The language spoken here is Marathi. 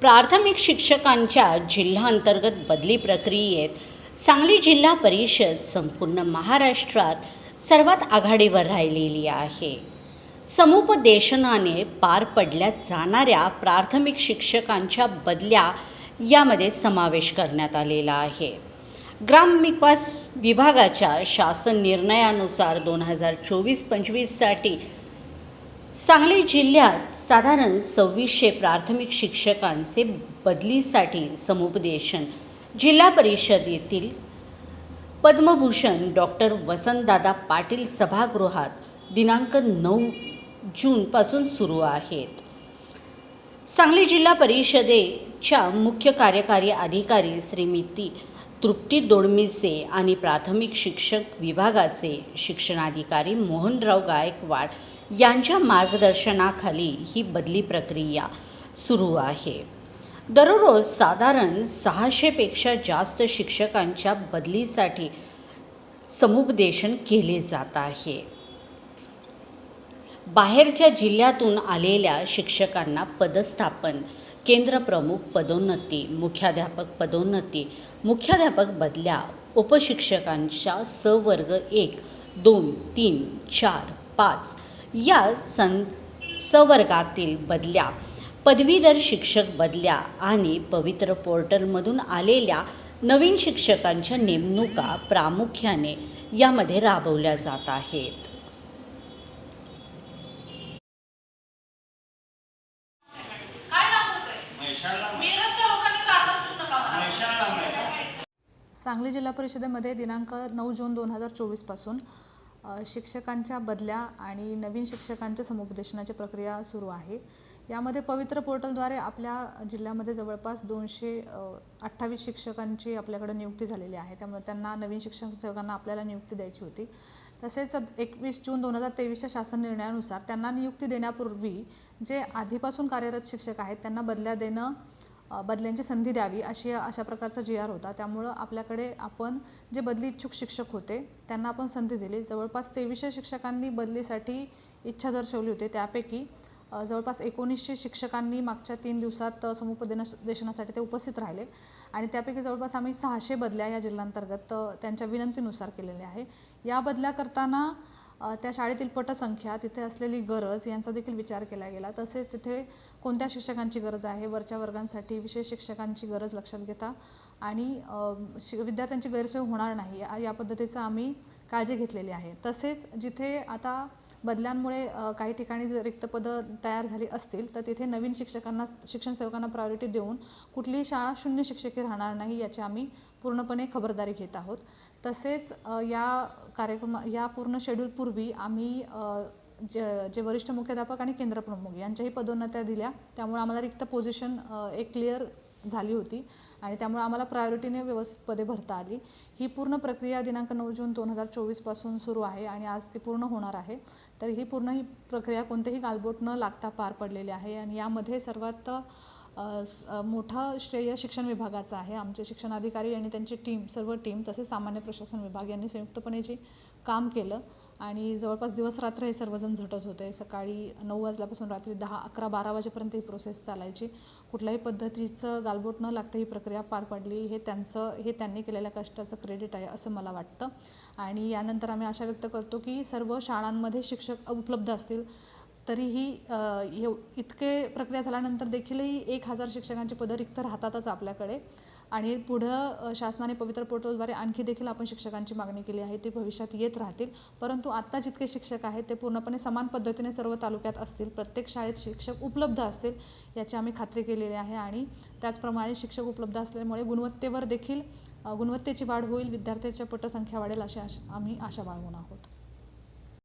प्राथमिक शिक्षकांच्या जिल्हांतर्गत बदली प्रक्रियेत सांगली जिल्हा परिषद संपूर्ण महाराष्ट्रात सर्वात आघाडीवर राहिलेली आहे. समुपदेशनाने पार पडल्या जाणाऱ्या प्राथमिक शिक्षकांच्या बदल्या यामध्ये समावेश करण्यात आलेला आहे. ग्रामविकास विभागाच्या शासन निर्णयानुसार दोन हजार चोवीस पंचवीससाठी सांगली जिल्ह्यात साधारण सव्वीसशे प्राथमिक शिक्षकांचे बदलीसाठी समुपदेशन जिल्हा परिषद येथील पद्मभूषण डॉक्टर वसंतदादा पाटील सभागृहात दिनांक नऊ जूनपासून सुरू आहेत. सांगली जिल्हा परिषदेच्या मुख्य कार्यकारी अधिकारी श्रीमिती तृप्ती दोडमिसे आणि प्राथमिक शिक्षक विभागाचे शिक्षणाधिकारी मोहनराव गायकवाड यांच्या मार्गदर्शनाखाली ही बदली प्रक्रिया सुरू आहे. दररोज साधारण सहाशेपेक्षा जास्त शिक्षकांच्या बदलीसाठी समुपदेशन केले जात आहे. बाहेरच्या जिल्ह्यातून आलेल्या शिक्षकांना पदस्थापन केंद्रप्रमुख पदोन्नती मुख्याध्यापक पदोन्नती मुख्याध्यापक बदल्या उपशिक्षकांच्या सवर्ग एक दोन तीन चार पाच या सं सवर्गातील बदल्या पदवीधर शिक्षक बदल्या आणि पवित्र पोर्टलमधून आलेल्या नवीन शिक्षकांच्या नेमणुका प्रामुख्याने यामध्ये राबवल्या जात आहेत. सांगली जिल्हा परिषदेमध्ये दिनांक नऊ जून दोन हजार चोवीसपासून शिक्षकांच्या बदल्या आणि नवीन शिक्षकांच्या समुपदेशनाची प्रक्रिया सुरू आहे. यामध्ये पवित्र पोर्टलद्वारे आपल्या जिल्ह्यामध्ये जवळपास दोनशे अठ्ठावीस शिक्षकांची आपल्याकडे नियुक्ती झालेली आहे. त्यामुळे त्यांना नवीन शिक्षकांना सेवकांना आपल्याला नियुक्ती द्यायची होती. तसेच एकवीस जून दोन हजार तेवीसच्या शासन निर्णयानुसार त्यांना नियुक्ती देण्यापूर्वी जे आधीपासून कार्यरत शिक्षक आहेत त्यांना बदल्या देणं बदल्यांची संधी द्यावी अशी अशा प्रकारचा जी आर होता त्यामुळं आपल्याकडे आपण जे बदली इच्छुक शिक्षक होते त्यांना आपण संधी दिली. जवळपास तेवीसशे शिक्षकांनी बदलीसाठी इच्छा दर्शवली होती. त्यापैकी जवळपास एकोणीसशे शिक्षकांनी मागच्या तीन दिवसात समुपदेना देशनासाठी ते उपस्थित राहिले. आणि त्यापैकी जवळपास आम्ही सहाशे बदल्या या जिल्ह्यांतर्गत त्यांच्या विनंतीनुसार केलेल्या आहे या बदल्या करताना त्या शाळेतील पटसंख्या तिथे असलेली गरज यांचा देखील विचार केला गेला. तसेच तिथे कोणत्या शिक्षकांची गरज आहे? वरच्या वर्गांसाठी विशेष शिक्षकांची गरज लक्षात घेता. आणि शि विद्यार्थ्यांची गैरसोय होणार नाही या या पद्धतीचं आम्ही काळजी घेतलेली आहे. तसेच जिथे आता बदल्यांमुळे काही ठिकाणी जर रिक्त पदं तयार झाली असतील तर तिथे नवीन शिक्षकांना शिक्षण सेवकांना प्रायोरिटी देऊन कुठलीही शाळा शून्य शिक्षकी राहणार नाही याची आम्ही पूर्णपणे खबरदारी घेत आहोत. तसेच या कार्यक्रमा या पूर्ण शेड्यूलपूर्वी आम्ही जे जे वरिष्ठ मुख्याध्यापक आणि केंद्रप्रमुख यांच्याही पदोन्नत्या दिल्या. त्यामुळे आम्हाला रिक्त पोझिशन एक क्लिअर झाली होती आणि त्यामुळे आम्हाला प्रायोरिटीने व्यवस्थित पदे भरता आली. ही पूर्ण प्रक्रिया दिनांक नऊ जून दोन हजार चोवीसपासून सुरू आहे आणि आज ती पूर्ण होणार आहे. तर ही पूर्ण ही प्रक्रिया कोणतेही गालबोट न लागता पार पडलेली आहे आणि यामध्ये सर्वात मोठा मोठं श्रेय शिक्षण विभागाचं आहे. आमचे शिक्षण अधिकारी आणि त्यांची टीम सर्व टीम तसेच सामान्य प्रशासन विभाग यांनी संयुक्तपणे जे काम केलं आणि जवळपास दिवस रात्र हे सर्वजण झटत होते. सकाळी नऊ वाजल्यापासून रात्री दहा अकरा बारा वाजेपर्यंत ही प्रोसेस चालायची. कुठल्याही पद्धतीचं गालबोट न लागता ही प्रक्रिया पार पडली. हे त्यांचं हे त्यांनी केलेल्या कष्टाचं क्रेडिट आहे असं मला वाटतं. आणि यानंतर आम्ही आशा व्यक्त करतो की सर्व शाळांमध्ये शिक्षक उपलब्ध असतील. तरीही एव इतके प्रक्रिया झाल्यानंतर देखीलही एक हजार शिक्षकांची पदं रिक्त राहतातच आपल्याकडे. आणि पुढं शासनाने पवित्र पोर्टलद्वारे आणखी देखील आपण शिक्षकांची मागणी केली आहे ती भविष्यात येत राहतील. परंतु आत्ता जितके शिक्षक आहेत ते पूर्णपणे समान पद्धतीने सर्व तालुक्यात असतील. प्रत्येक शाळेत शिक्षक उपलब्ध असतील याची आम्ही खात्री केलेली आहे. आणि त्याचप्रमाणे शिक्षक उपलब्ध असल्यामुळे गुणवत्तेवर देखील गुणवत्तेची वाढ होईल विद्यार्थ्यांच्या पटसंख्या वाढेल अशी आश आम्ही आशा बाळगून आहोत.